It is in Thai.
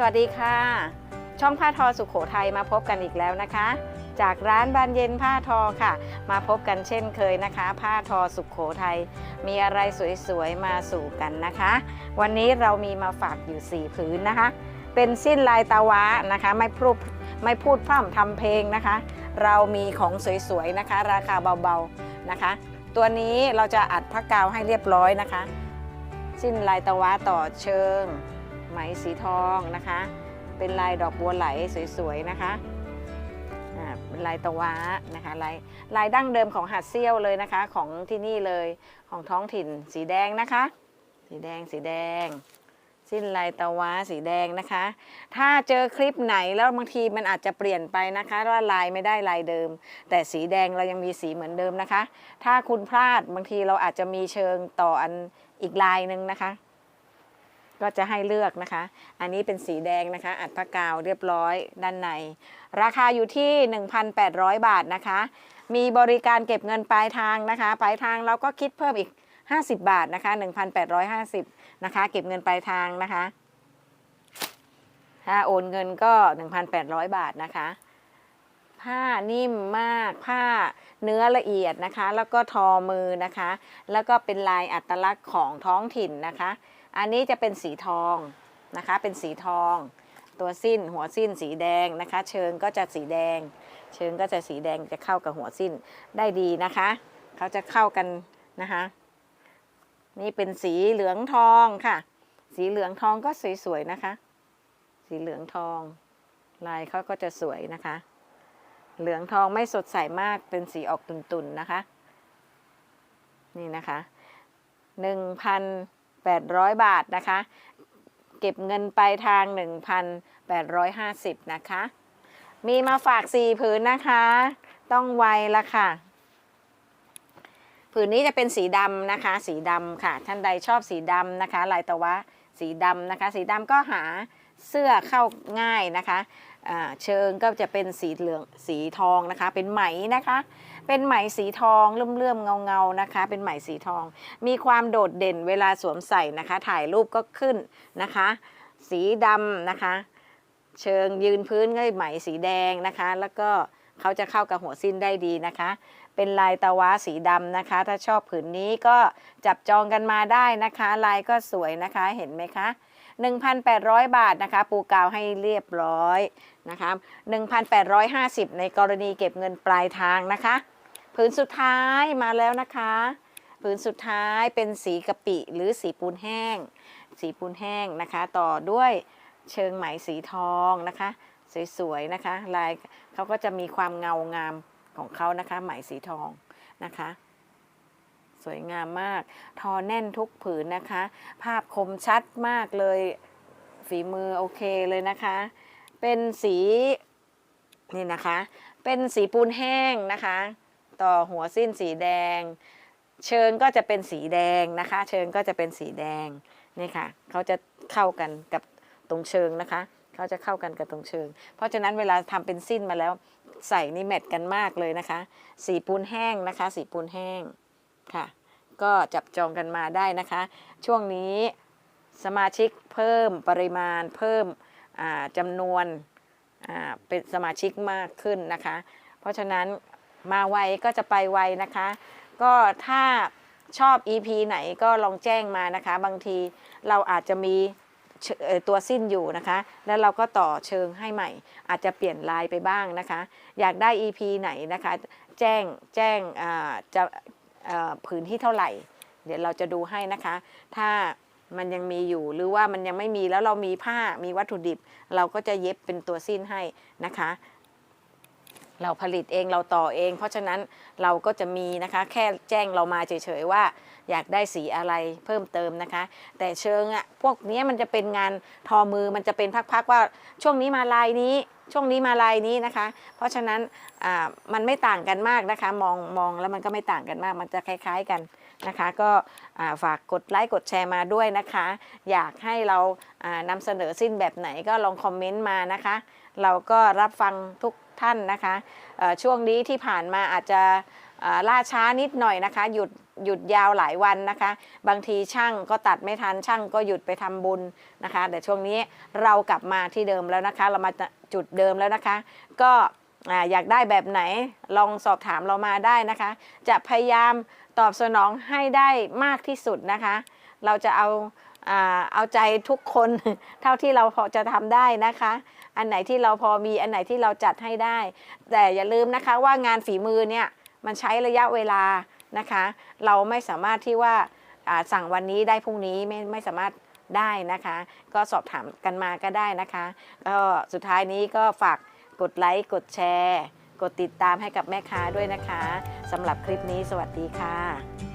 สวัสดีค่ะ ช่องผ้าทอสุขโขทัยมาพบกันอีกแล้วนะคะ จากร้านบานเย็นผ้าทอค่ะ มาพบกันเช่นเคยนะคะ ผ้าทอสุขโขทัยมีอะไรสวยๆมาสู่กันนะคะ วันนี้เรามีมาฝากอยู่4ผืนนะคะ เป็นสิ้นลายตาวะนะคะ ไม่พูดไม่พูดพร่ำทำเพลงนะคะ เรามีของสวยๆนะคะ ราคาเบาๆนะคะ ตัวนี้เราจะอัดผ้ากาวให้เรียบร้อยนะคะ สิ้นลายตะวะต่อเชิง ไหมสีทองนะคะ เป็นลายดอกบัวไหลสวยๆนะคะเป็นลายตะวะนะคะลายลายดั้งเดิมของหัดเซี่ยวเลยนะคะ ของที่นี่เลยของท้องถิ่นสีแดงนะคะ สีแดงสีแดง สิ้นลายตะวะสีแดงนะคะ ถ้าเจอคลิปไหนแล้วบางทีมันอาจจะเปลี่ยนไปนะคะว่าลายไม่ได้ลายเดิม แต่สีแดงเรายังมีสีเหมือนเดิมนะคะ ถ้าคุณพลาดบางทีเราอาจจะมีเชิงต่ออันอีกลายหนึ่งนะคะ ก็จะให้เลือกนะคะ อันนี้เป็นสีแดงนะคะ อัดผ้ากาวเรียบร้อยด้านใน ราคาอยู่ที่ 1,800 บาทนะคะ มีบริการเก็บเงินปลายทางนะคะ ปลายทางเราก็คิดเพิ่มอีก 50 บาทนะคะ 1,850 นะคะ เก็บเงินปลายทางนะคะ ถ้าโอนเงินก็ 1,800 บาทนะคะ ผ้านิ่มมากผ้าเนื้อละเอียดนะคะ แล้วก็ทอมือนะคะ แล้วก็เป็นลายอัตลักษณ์ของท้องถิ่นนะคะ อันนี้จะเป็นสีทองนะคะ เป็นสีทอง ตัวสิ้นหัวสิ้นสีแดงนะคะ เชิงก็จะสีแดง เชิงก็จะสีแดงจะเข้ากับหัวสิ้นได้ดีนะคะ เขาจะเข้ากันนะคะ นี่เป็นสีเหลืองทองค่ะ สีเหลืองทองก็สวยๆนะคะ สีเหลืองทอง ลายเขาก็จะสวยนะคะ เหลืองทองไม่สดใสมากเป็นสีออกตุนๆนะคะ นี่นะคะ1นึ่ 800 บาทนะคะ เก็บเงินไปทาง 1,850 นะคะ มีมาฝาก 4 ผืนนะคะ ต้องไวละค่ะ ผืนนี้จะเป็นสีดำนะคะ สีดำค่ะ ท่านใดชอบสีดำนะคะ ลายตะวะสีดำนะคะ สีดำก็หาเสื้อเข้าง่ายนะคะเชิงก็จะเป็นสีเหลืองสีทองนะคะ เป็นไหมนะคะ เป็นไหมสีทองเลื่อมๆเงาๆนะคะ เป็นไหมสีทอง มีความโดดเด่นเวลาสวมใส่นะคะ ถ่ายรูปก็ขึ้นนะคะ สีดำนะคะ เชิงยืนพื้นก็ไหมสีแดงนะคะ แล้วก็เขาจะเข้ากับหัวสิ้นได้ดีนะคะ เป็นลายตะวะสีดำนะคะ ถ้าชอบผืนนี้ก็จับจองกันมาได้นะคะ ลายก็สวยนะคะเห็นไหมคะ1,800 บาทนะคะ ปูกาวให้เรียบร้อยนะคะ1,850 ในกรณีเก็บเงินปลายทางนะคะ ผืนสุดท้ายมาแล้วนะคะ ผืนสุดท้ายเป็นสีกะปิหรือสีปูนแห้ง สีปูนแห้งนะคะ ต่อด้วยเชิงไหมสีทองนะคะ สวยๆนะคะลายเขาก็จะมีความเงางามของเขานะคะ ไหมสีทองนะคะ สวยงามมาก ทอแน่นทุกผืนนะคะ ภาพคมชัดมากเลยฝีมือโอเคเลยนะคะ เป็นสีนี่นะคะ เป็นสีปูนแห้งนะคะ ต่อหัวสิ้นสีแดง เชิงก็จะเป็นสีแดงนะคะ เชิงก็จะเป็นสีแดงนี่ค่ะเขาจะเข้ากันกับตรงเชิงนะคะเขาจะเข้ากันกับตรงเชิง เพราะฉะนั้นเวลาทำเป็นสิ้นมาแล้วใส่นี่แมทกันมากเลยนะคะ สีปูนแห้งนะคะ สีปูนแห้งค่ะ ก็จับจองกันมาได้นะคะ ช่วงนี้สมาชิกเพิ่มปริมาณเพิ่มอ่าจำนวนเป็นสมาชิกมากขึ้นนะคะ เพราะฉะนั้น มาไวก็จะไปไวนะคะ ก็ถ้าชอบ EP ไหนก็ลองแจ้งมานะคะ บางทีเราอาจจะมีตัวสิ้นอยู่นะคะ แล้วเราก็ต่อเชิงให้ใหม่ อาจจะเปลี่ยนลายไปบ้างนะคะ อยากได้ EP ไหนนะคะ แจ้งแจ้งจะผืนที่เท่าไหร่ เดี๋ยวเราจะดูให้นะคะ ถ้ามันยังมีอยู่หรือว่ามันยังไม่มีแล้วเรามีผ้ามีวัตถุดิบ เราก็จะเย็บเป็นตัวสิ้นให้นะคะ เราผลิตเองเราต่อเอง เพราะฉะนั้นเราก็จะมีนะคะแค่แจ้งเรามาเฉยๆว่า อยากได้สีอะไรเพิ่มเติมนะคะ แต่เชิงอะพวกนี้มันจะเป็นงานทอมือมันจะเป็นพักๆว่าช่วงนี้มาลายนี้ ช่วงนี้มาลายนี้นะคะ เพราะฉะนั้นอ่ามันไม่ต่างกันมากนะคะ มองมองแล้วมันก็ไม่ต่างกันมาก มันจะคล้าย ๆกันนะคะ ก็ฝากกดไลค์กดแชร์มาด้วยนะคะ อยากให้เรานำเสนอสิ้นแบบไหนก็ลองคอมเมนต์มานะคะ เราก็รับฟังทุกท่านนะคะช่วงนี้ที่ผ่านมาอาจจะล่าช้านิดหน่อยนะคะ หยุดหยุดยาวหลายวันนะคะ บางทีช่างก็ตัดไม่ทันช่างก็หยุดไปทำบุญนะคะแต่ช่วงนี้เรากลับมาที่เดิมแล้วนะคะ เรามาจุดเดิมแล้วนะคะ ก็อ่าอยากได้แบบไหนลองสอบถามเรามาได้นะคะ จะพยายามตอบสนองให้ได้มากที่สุดนะคะ เราจะเอา เอาใจทุกคนเท่าที่เราพอจะทำได้นะคะ อันไหนที่เราพอมีอันไหนที่เราจัดให้ได้ แต่อย่าลืมนะคะว่างานฝีมือเนี่ยมันใช้ระยะเวลานะคะ เราไม่สามารถที่ว่าอ่าสั่งวันนี้ได้พรุ่งนี้ไม่ไม่สามารถได้นะคะ ก็สอบถามกันมาก็ได้นะคะก็สุดท้ายนี้ก็ฝากกดไลค์กดแชร์ กดติดตามให้กับแม่ค้าด้วยนะคะสำหรับคลิปนี้สวัสดีค่ะ